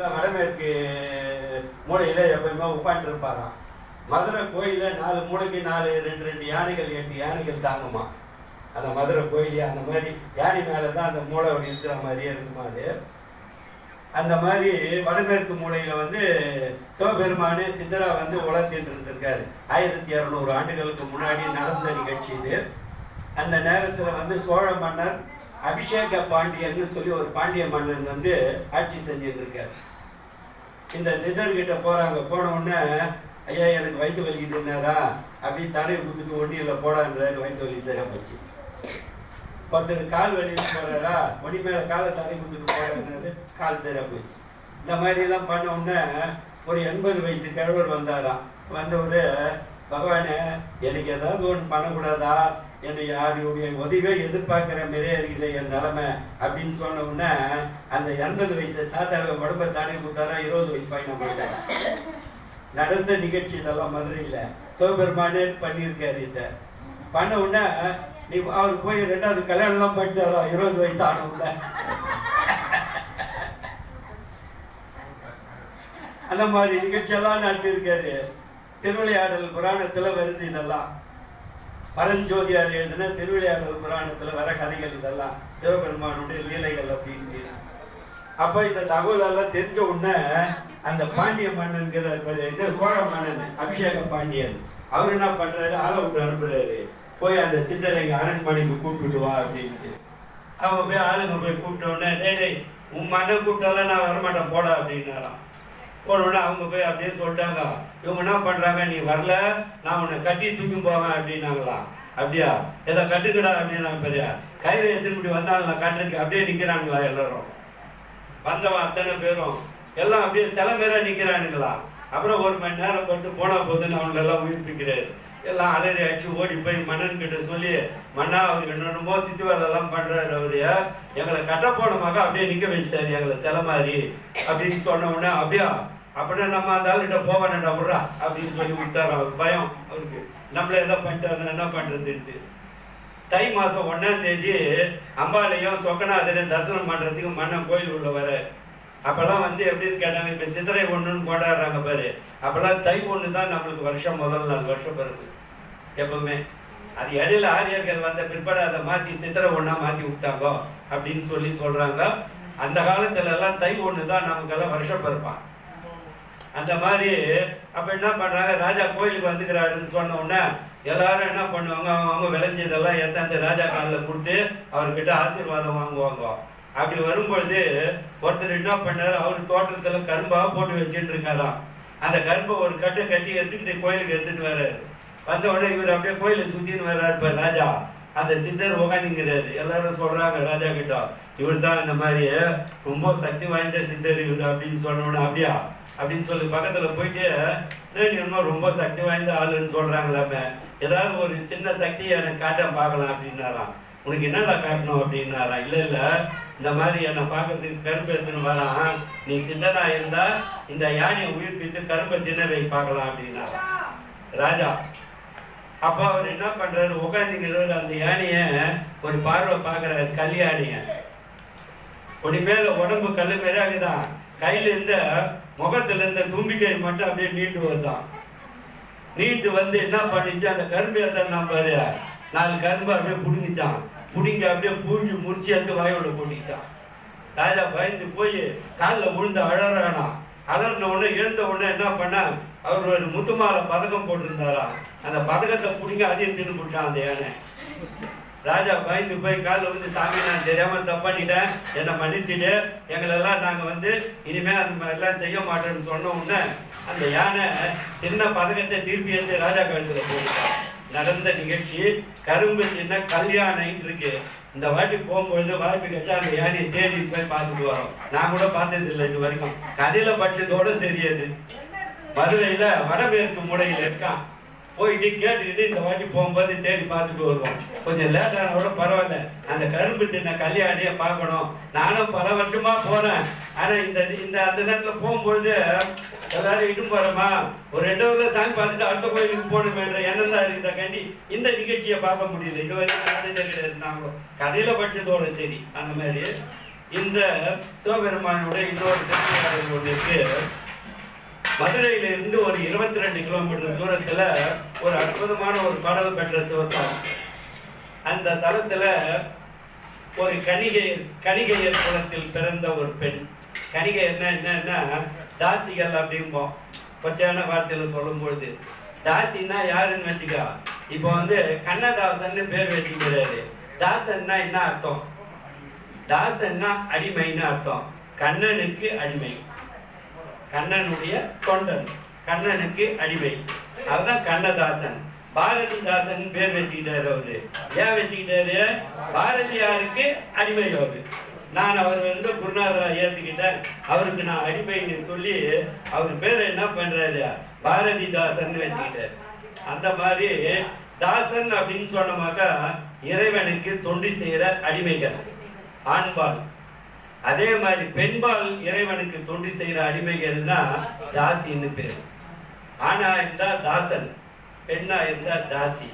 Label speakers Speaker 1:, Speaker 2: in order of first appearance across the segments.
Speaker 1: வடமேற்கு மூலையில் எப்பயுமே உட்காந்து இருப்பாராம் மதுரை கோயிலில் நாலு மூளைக்கு நாலு ரெண்டு ரெண்டு யானைகள் எட்டு யானைகள் தாங்குமா? அந்த மதுரை கோயிலே அந்த மாதிரி யானை மேலே தான் அந்த மூளை அப்படி இருக்கிற மாதிரியே இருக்குமா அது? அந்த மாதிரி வடமேற்கு மூலையில் வந்து சிவபெருமானு சிந்தரா வந்து உலர்த்திட்டு இருந்திருக்காரு. ஆயிரத்தி இரநூறு ஆண்டுகளுக்கு முன்னாடி நடந்த நிகழ்ச்சி இது. அந்த நேரத்தில் வந்து சோழ மன்னர் அபிஷேக பாண்டியன்னு சொல்லி ஒரு பாண்டிய மன்னன் வந்து ஆட்சி செஞ்சுட்டு இருக்கார் இந்த சித்தர்கிட்ட போறாங்க. போன உடனே ஐயா எனக்கு வயிற்று வலிக்குதுன்னாரா அப்படி தலையை குத்துட்டு ஒண்டியில் போடான்றாரு வயிற்று வலி சரியா போச்சு. ஒருத்தர் கால் வலின்னு போறாரா? ஒடி மேல காலை தலை குத்துட்டு போறாரு கால் சரியா போச்சு. இந்த மாதிரி எல்லாம் பண்ண உடனே ஒரு எண்பது வயசு கிழவர் வந்தாராம். வந்தவர் பகவானே எனக்கு ஏதாவது ஒன்று பண்ணக்கூடாதா? என்னை யாருடைய உதவியை எதிர்பார்க்குற மாதிரியே இருக்குது என் நிலமை அப்படின்னு சொன்ன உடனே அந்த எண்பது வயசு தாத்தாவை உடம்ப தானே கொடுத்தாரா? இருபது வயசு பையன் போட்டாரு நடந்த நிகழ்ச்சி இதெல்லாம் மதுரையில் சிவபெருமானே பண்ணியிருக்காரு இதை. பண்ண உடனே நீ அவர் போய் ரெண்டாவது கல்யாணம்லாம் பண்ணிட்டாரா இருபது வயசு ஆன அந்த மாதிரி நிகழ்ச்சியெல்லாம் நடத்தியிருக்காரு. திருவிளையாடல் புராணத்தில் வருது இதெல்லாம். பரஞ்சோதியார் எழுதின திருவிளையாடல் புராணத்துல வர கதைகள் இதெல்லாம். சிவபெருமானுடைய லீலைகள் அப்படின்னு. அப்ப இந்த தகவல் எல்லாம் தெரிஞ்ச உடனே அந்த பாண்டிய மன்னன்கிற இது சோழ மன்னன் அபிஷேக பாண்டியன். அவர் என்ன பண்றாரு? ஆளை விட்டு அனுப்புறாரு. போய் அந்த சித்தரை எங்க அரண்மனைக்கு கூப்பிட்டு வா அப்படின்ட்டு. அவன் போய் ஆளுங்க போய் கூப்பிட்ட உடனே டேய் டேய் உன் மன்னன் கூப்பிட்டாலும் நான் வரமாட்டேன் போடா அப்படின்னாராம். போன அவங்க போய் அப்படியே சொல்லிட்டாங்க. இவங்க என்ன பண்றாங்க? நீ வரல. நான் உன்னை கட்டி தூக்கி போவேன் அப்படின்னாங்களாம் அப்படியா? ஏதோ கட்டுக்கடா அப்படின்னாங்க பெரியா. கயிறு எடுத்துட்டு இப்படி வந்தாங்களா கட்டுறதுக்கு அப்படியே நிற்கிறாங்களா எல்லாரும். வந்தவன் அத்தனை பேரும். எல்லாம் அப்படியே சில பேரா நிற்கிறானுங்களா அப்புறம் ஒரு மணி நேரம் பொறுத்து போனால் போதுன்னு அவங்களை எல்லாம் உயிர்ப்பிக்கிறாரு எல்லாம் அலறி அடிச்சு ஓடி போய் மன்னன் கிட்ட சொல்லி மன்னா அவர் என்னென்னமோ சித்து வேலைலாம் பண்றாரு அவரு. எங்களை கட்ட போனமாக அப்படியே நிக்க வச்சிட்டாரு எங்களை சில மாதிரி. அப்படின்னு சொன்ன உடனே அப்படியா? அப்படின்னா நம்ம அந்த ஆளுகிட்ட போக வேண்டாம்டா விட்றா அப்படின்னு சொல்லி விட்டார் அவர். பயம் அவருக்கு. நம்மள எதோ பண்ணிட்டாரு என்ன பண்ணுறதுன்ட்டு தை மாதம் ஒன்றாம் தேதி அம்பாலையும் சொக்கநாதரையும் தரிசனம் பண்ணுறதுக்கு மன்னன் கோயில் உள்ள வர. அப்போல்லாம் வந்து எப்படின்னு கேட்டாங்க இப்போ சித்திரை ஒன்றுன்னு கொண்டாடுறாங்க பாரு. அப்போல்லாம் தை ஒன்று தான் நம்மளுக்கு வருஷம் முதல் நாள் வருஷம் பிறகு எப்பவுமே. அது இடையில ஆரியர்கள் வந்த பிற்பாடு அதை மாற்றி சித்திரை ஒன்றா மாற்றி விட்டாங்க அப்படின்னு சொல்லி சொல்கிறாங்க அந்த காலத்துல எல்லாம் தை ஒன்று தான் நமக்கெல்லாம் வருஷம் பிறப்பான் அந்த மாதிரி அப்போ என்ன பண்ணுறாங்க ராஜா கோயிலுக்கு வந்துக்கிறாருன்னு சொன்ன உடனே எல்லாரும் என்ன பண்ணுவாங்க? அவங்க அவங்க விளைஞ்சதெல்லாம் எந்தெந்த ராஜா காலில் கொடுத்து அவர்கிட்ட ஆசீர்வாதம் வாங்குவாங்க. அப்படி வரும்பொழுது ஒருத்தர் என்ன பண்ணார்? அவர் தோட்டத்தில் கரும்பாக போட்டு வச்சுட்டு இருக்காராம். அந்த கரும்பை ஒரு கட்டை கட்டி எடுத்துக்கிட்டு கோயிலுக்கு எடுத்துகிட்டு வர்றாரு. வந்த உடனே இவர் அப்படியே கோயிலை சுற்றின்னு வர்றாரு இப்போ ராஜா. அந்த சித்தர் உகாந்துங்கிறாரு எல்லாரும் சொல்றாங்க ராஜா கிட்ட இவர் தான் இந்த மாதிரி ரொம்ப சக்தி வாய்ந்த சித்தர் இவர் அப்படின்னு சொன்ன அப்படியா? அப்படின்னு சொல்லி பக்கத்துல போயிட்டு இன்னும் ரொம்ப சக்தி வாய்ந்த ஆளுன்னு சொல்றாங்களாமே. ஏதாவது ஒரு சின்ன சக்தியை எனக்கு காட்ட பார்க்கலாம் அப்படின்னாராம். உனக்கு என்னடா காட்டணும்? அப்படின்னாராம். இல்லை இல்லை இந்த மாதிரி என்னை பார்க்கறதுக்கு கரும்பு எடுத்துன்னு வரான். நீ சித்தனா இருந்தா இந்த யானையை உயிர்ப்பித்து கரும்பை தின்ன பார்க்கலாம் அப்படின்னாராம். ராஜா அப்போ அவர் என்ன பண்றாரு? உட்காந்துங்கிறவர் அந்த யானையை ஒரு பார்வை பார்க்கறாரு யானையை. கொடி மேலே உடம்பு கல் மாரி ஆகுதான் கையில இருந்த முகத்துல இருந்த தும்பிக்கை மட்டும் அப்படியே நீட்டு வருதான் நீட்டு வந்து என்ன பண்ணிச்சு? அந்த கரும்பு எத்தனை பாரு. நாலு கரும்பு அப்படியே புடுங்கிச்சான். புடிங்க அப்படியே பூஞ்சி முறிச்சு எடுத்து வாயோட போட்டிச்சான் ராஜா பயந்து போய் காலில் விழுந்து அழறானா. அலறின உடனே எழுந்த உடனே என்ன பண்ண? அவர் ஒரு பதக்கம் போட்டிருந்தாராம் அந்த பதக்கத்தை பிடிங்க அதையும் தின்னு பிடிச்சான் அந்த யானை. ராஜா பயந்து போய் காலில் வந்து சாமி நான் தெரியாம தப்பாட்டிட்டேன் என்னை மன்னிச்சுட்டு எங்களெல்லாம் நாங்கள் வந்து இனிமேல் அந்த மாதிரிலாம் செய்ய மாட்டோம்னு சொன்ன உடனே அந்த யானை சின்ன பதக்கத்தை திருப்பி எடுத்து ராஜா கழுத்தில் போட்டுட்டான். நடந்த நிகழ்ச்சி கரும்பு சின்ன கல்யாணம் இருக்கு. இந்த வாட்டி போகும்பொழுது வாய்ப்பு கிடைச்சா அந்த யானையை தேடி போய் பார்த்துட்டு வரோம். நான் கூட பார்த்தது இல்லை இது வரைக்கும். கதையில படிச்சதோட சரியது மதுரையில வடமேற்கு முறையில் இருக்கான். போயிட்டு கேட்டுக்கிட்டு இந்த வாட்டி போகும்போது தேடி பார்த்துட்டு வருவோம் கொஞ்சம் லேட்டான கூட பரவாயில்ல. அந்த கரும்பு தின்ன கல்யாணியை பார்க்கணும். நானும் பல வருஷமாக போனேன் ஆனால் இந்த இந்த அந்த நேரத்தில் போகும்பொழுது எல்லாரும் இட்டும் போகிறோமா ஒரு ரெண்டு ஊர்ல சாமி பார்த்துட்டு அடுத்த கோயிலுக்கு போகணுமேன்ற எண்ணம் தான் இருக்கிற கண்டி இந்த நிகழ்ச்சியை பார்க்க முடியல. இது வரைக்கும் கதையில கிடையாது நாங்களும் கடையில் படிச்சதோட சரி. அந்த மாதிரி. இந்த சிவபெருமானுடைய இன்னொரு திருவிழாவில் ஒன்று இருக்குது மதுரையில இருந்து ஒரு இருபத்தி ரெண்டு கிலோமீட்டர் தூரத்துல ஒரு அற்புதமான ஒரு பாடல் பெற்ற சிவசம். அந்த ஸ்தலத்தில் ஒரு கணிகை கணிகையர் குலத்தில் பிறந்த ஒரு பெண். கணிகை என்ன என்னன்னா தாசிகள் அப்படிம்போம். கொச்சையான வார்த்தையில சொல்லும்பொழுது தாசின்னா யாருன்னு வச்சுக்கா. இப்போ வந்து கண்ணதாசன்னு பேர் வச்சுக்கிறாரு. தாசன்னா என்ன அர்த்தம்? தாசன்னா அடிமைன்னு அர்த்தம். கண்ணனுக்கு அடிமை. கண்ணனுடைய தொண்டன். கண்ணனுக்கு அடிமை. அதுதான் கண்ணதாசன். பாரதிதாசன் பேர் வச்சுக்கிட்டாரு அவரு. ஏன் வச்சுக்கிட்டாரு? பாரதியாருக்கு அடிமை அவரு. நான் அவர் வந்து குருநாதரா ஏத்துக்கிட்டேன். அவருக்கு நான் அடிமைன்னு சொல்லி அவர் பேர் என்ன பண்றாரு? பாரதிதாசன் வச்சுக்கிட்டார். அந்த மாதிரி தாசன் அப்படின்னு சொன்னமாக்கா இறைவனுக்கு தொண்டு செய்யற அடிமைகள். ஆண்பான் அதே மாதிரி பெண்பால் இறைவனுக்கு தொண்டு செய்யற அடிமைகள்னா தாசின்னு பேர். ஆனா இருந்தா தாசன் பெண்ணா இருந்தா தாசி.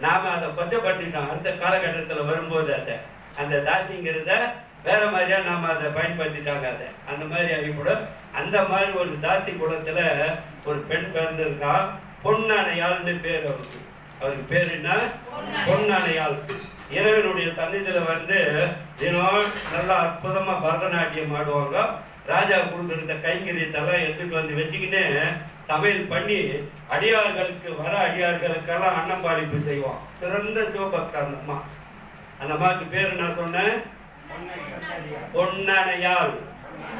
Speaker 1: நாம அதை கொச்சப்படுத்திட்டோம். அந்த காலகட்டத்துல வரும்போது அதை. அந்த தாசிங்கிறத வேற மாதிரியா நாம அதை பயன்படுத்திட்டாங்க அதை. அந்த மாதிரி ஆகிக்கூட அந்த மாதிரி ஒரு தாசி குளத்துல ஒரு பெண் பிறந்திருக்கான் பொன்னானையாள்னு பேர் அவருக்கு. அவருக்கு பேர் என்ன? பொன்னானையாள் இறைவனுடைய சன்னிதியில வந்து தினம் நல்லா அற்புதமா பரதநாட்டியம் ஆடுவாங்க. ராஜா கொடுத்திருந்த கைங்கரியத்தெல்லாம் எடுத்துட்டு வந்து வச்சுக்கிட்டு சமையல் பண்ணி அடியார்களுக்கு வர அடியார்களுக்கெல்லாம் அன்னப்பாளிப்பு செய்வோம் சிறந்த சிவபக்தா அந்த அம்மா. அந்த அம்மாவுக்கு பேர் நான் சொன்னேன் பொன்னானையாள்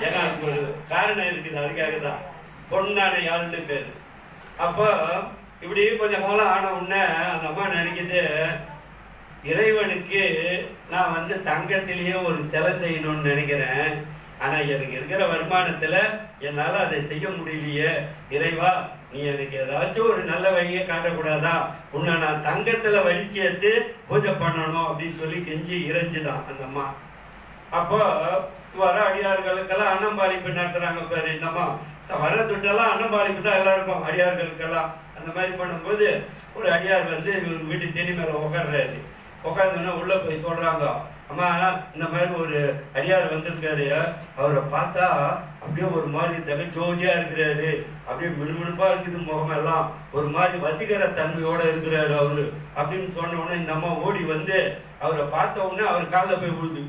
Speaker 1: ஏன்னா ஒரு காரணம் இருக்குது அதுக்காக தான் பொன்னானையாள்னு பேர். அப்போ இப்படி கொஞ்சம் காலம் ஆன உடனே அந்த அம்மா நினைக்குது இறைவனுக்கு நான் வந்து தங்கத்திலேயே ஒரு சிலை செய்யணும்னு நினைக்கிறேன். ஆனால் எனக்கு இருக்கிற வருமானத்தில் என்னால் அதை செய்ய முடியலையே. இறைவா நீ எனக்கு ஏதாச்சும் ஒரு நல்ல வழியை காட்டக்கூடாதா? உன்னை நான் தங்கத்தில் வடிச்சு எடுத்து பூஜை பண்ணணும் அப்படின்னு சொல்லி கெஞ்சி இறைஞ்சுதான் அந்த அம்மா. அப்போ வர அடியார்களுக்கெல்லாம் அன்னம்பாளிப்பு நடத்துறாங்க பாரு இந்த அம்மா. வர துட்டெல்லாம் அன்னம்பாளிப்பு தான் எல்லாருக்கும் அடியார்களுக்கெல்லாம். அந்த மாதிரி பண்ணும்போது ஒரு அடியார் வந்து இவர் வீட்டு தேடி மேலே உட்கார்றாரு உட்காந்துன்னா உள்ளே போய் சொல்கிறாங்க அம்மா இந்த மாதிரி ஒரு அடியார் வந்திருக்காரு. அவரை பார்த்தா அப்படியே ஒரு மாதிரி தகச்சோதியாக இருக்கிறாரு. அப்படியே மினுமினுப்பாக இருக்குது முகமெல்லாம். ஒரு மாதிரி வசீகர தன்மையோடு இருக்கிறாரு அவரு. அப்படின்னு சொன்ன உடனே இந்த அம்மா ஓடி வந்து அவரை பார்த்த உடனே அவர் காலில் போய் விழுது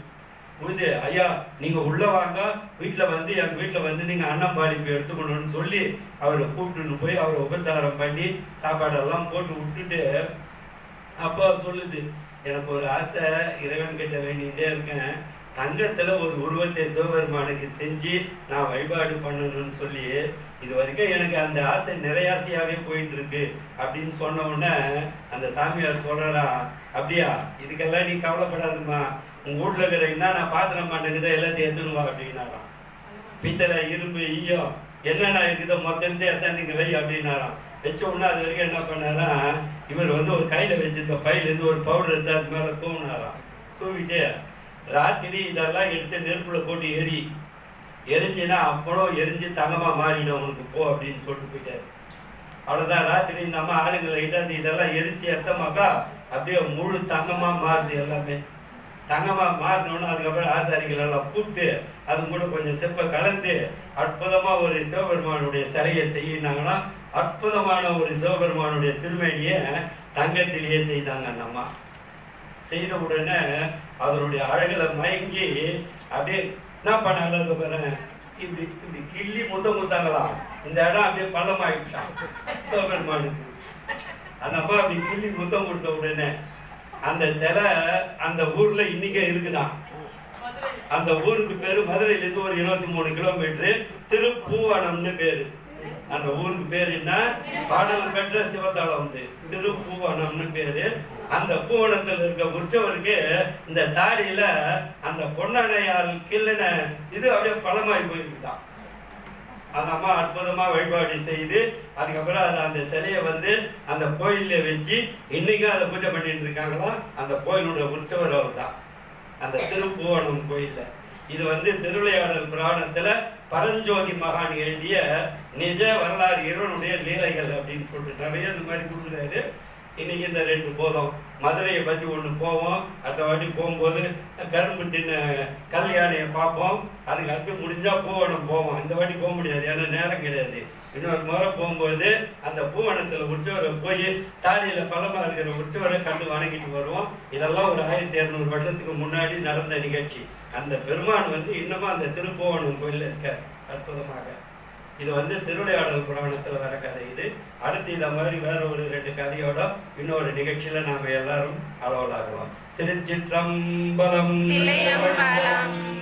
Speaker 1: விழுது ஐயா நீங்கள் உள்ளே வாங்க. வீட்டில் வந்து என் வீட்டில் வந்து நீங்கள் அன்னம் பாலிப்பு எடுத்துக்கணும்னு சொல்லி அவரை கூப்பிட்டுன்னு போய் அவரை உபசாரம் பண்ணி சாப்பாடெல்லாம் போட்டு விட்டுட்டு அப்போ சொல்லுது எனக்கு ஒரு ஆசை இறைவன் கிட்ட வேண்டிகிட்டே இருக்கேன். தங்கத்துல ஒரு உருவத்தை சிவபெருமானுக்கு செஞ்சு நான் வழிபாடு பண்ணணும்னு சொல்லி இது வரைக்கும் எனக்கு அந்த ஆசை நிறையாசையாவே போயிட்டு இருக்கு அப்படின்னு சொன்ன உடனே அந்த சாமியார் சொல்றா அப்படியா இதுக்கெல்லாம் நீ கவலைப்படாதுமா உங்க வீட்டுல இருக்கிற என்ன நான் பாத்திரம் மாட்டேங்குதோ எல்லாத்தையும் எடுத்துன்னு வா அப்படின்னாராம். பித்தளை இரும்பு ஈயம் என்னென்ன இருக்குதோ மொத்தத்தை எத்தனை நீங்க வை அப்படின்னாராம். வச்ச உடனே அது வரைக்கும் என்ன பண்ணாரா இவர் வந்து ஒரு கையில் வச்சிருக்க பையிலேருந்து ஒரு பவுடர் எடுத்து அது மேலே தூவினாராம் தூவிட்டு ராத்திரி இதெல்லாம் எடுத்து நெருப்பில் போட்டு எரி. எரிஞ்சுன்னா அப்பளம் எரிஞ்சு தங்கமாக மாறிடும் உனக்கு போ அப்படின்னு சொல்லிட்டு போயிட்டார். அவ்வளோதான் ராத்திரி இந்த அம்மா ஆளுங்களை இட்டாந்து இதெல்லாம் எரிச்சு எடுத்தமாக்கா அப்படியே முழு தங்கமாக மாறுது எல்லாமே. தங்கமாக மாறினோன்னு அதுக்கப்புறம் ஆசாரிகள் எல்லாம் கூப்பிட்டு அது கூட கொஞ்சம் செப்பை கலந்து அற்புதமாக ஒரு சிவபெருமானுடைய சிலையை செய்யினாங்கன்னா அற்புதமான ஒரு சிவபெருமானுடைய திருமேனியை தங்கத்திலேயே செய்தாங்க அந்த அம்மா. செய்த உடனே அதனுடைய அழகுல மயங்கி அப்படியே என்ன பண்ணாங்க அது பாரு இப்படி இப்படி கிள்ளி முத்த முத்தாங்களாம் இந்த இடம் அப்படியே பள்ளமாயிடுச்சான் சிவபெருமானுக்கு. அந்த அம்மா அப்படி கிள்ளி முத்தம் கொடுத்த உடனே அந்த சிலை அந்த ஊர்ல இன்னைக்கே இருக்குதான் அந்த ஊருக்கு பேரு மதுரையில இருந்து ஒரு இருபத்தி மூணு கிலோமீட்டரு திருப்பூவனம்னு பேரு. அந்த ஊருக்கு பேர் என்ன? பாடல் பெற்ற சிவத்தலம் வந்து. திருப்பூவனம்னு பேரு. அந்த பூவனத்தில் இருக்க உற்சவருக்கு இந்த தாடியில அந்த பொன்னடையால் கிள்ளன இது அப்படியே பழமாய் போயிருக்குதான் அந்த அம்மா அற்புதமா வழிபாடு செய்து அதுக்கப்புறம் அது அந்த சிலையை வந்து அந்த கோயில்ல வச்சு இன்னைக்கும் அதை பூஜை பண்ணிட்டு இருக்காங்களா? அந்த கோயிலோட உற்சவர் அவர் தான் அந்த திருப்பூவனம் கோயிலில். இது வந்து திருவிளையாடல் புராணத்தில் பரஞ்சோதி மகான் எழுதிய நிஜ வரலாறு இறைவனுடைய லீலைகள் அப்படின்னு சொல்லிட்டு நிறைய இது மாதிரி கொடுக்குறாரு. இன்னைக்கு இந்த ரெண்டு போதும் மதுரையை பற்றி ஒன்று போவோம். அடுத்த வாட்டி போகும்போது கரும்பு தின்ன கல்யாணியை பார்ப்போம். அதுக்கு அடுத்து முடிஞ்சால் பூவனம் போவோம். இந்த வாட்டி போக முடியாது ஏன்னா நேரம் கிடையாது. இன்னொரு முறை போகும்போது அந்த பூவனத்தில் உற்சவரை போய் தாலியில் பலமாக இருக்கிற உற்சவரை கண்டு வணங்கிட்டு வருவோம். இதெல்லாம் ஒரு ஆயிரத்தி இரநூறு வருஷத்துக்கு முன்னாடி நடந்த நிகழ்ச்சி. அந்த பெருமான் வந்து இன்னமும் அந்த திருப்பூவனம் கோயிலில் இருக்க அற்புதமாக. இது வந்து திருவிளையாடல் புராணத்தில் வர கதை இது. அடுத்து இதை மாதிரி வேற ஒரு ரெண்டு கதையோட இன்னொரு நிகழ்ச்சியில் நாம் எல்லாரும் அளவலாகிறோம் திருச்சிற்றம்பலம்
Speaker 2: தில்லையம்பலம்.